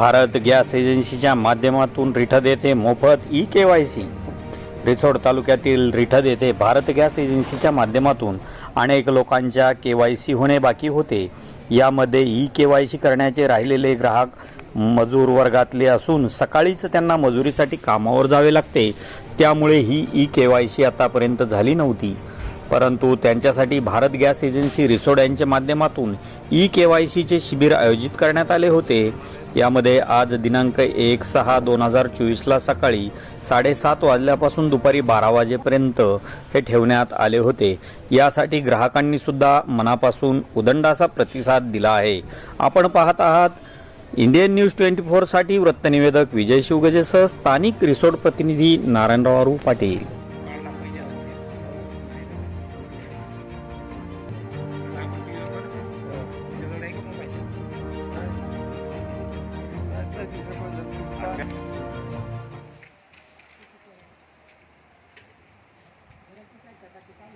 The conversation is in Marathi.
भारत गॅस एजन्सीच्या माध्यमातून रिठद येथे मोफत E K Y C Risod तालुक्यातील रिठद येथे भारत गॅस एजन्सीच्या माध्यमातून अनेक लोकांच्या के वाय सी होणे बाकी होते. यामध्ये ई के वाय सी करण्याचे राहिलेले ग्राहक मजूर वर्गातले असून सकाळीच त्यांना मजुरीसाठी कामावर जावे लागते. त्यामुळे ही ई के वाय सी आतापर्यंत झाली नव्हती. परंतु त्यांच्यासाठी भारत गॅस एजन्सी रिसोड यांच्या माध्यमातून ई के वाय सीचे शिबिर आयोजित करण्यात आले होते. यामध्ये आज दिनांक एक सहा दोन हजार चोवीसला सकाळी साडेसात वाजल्यापासून दुपारी बारा वाजेपर्यंत हे ठेवण्यात आले होते. यासाठी ग्राहकांनी सुद्धा मनापासून उदंडाचा प्रतिसाद दिला आहे. आपण पाहत आहात इंडियन न्यूज ट्वेंटी फोरसाठी वृत्तनिवेदक विजय शिवगजेसह स्थानिक रिसोर्ट प्रतिनिधी नारायणराव पाटील. अरू पाटील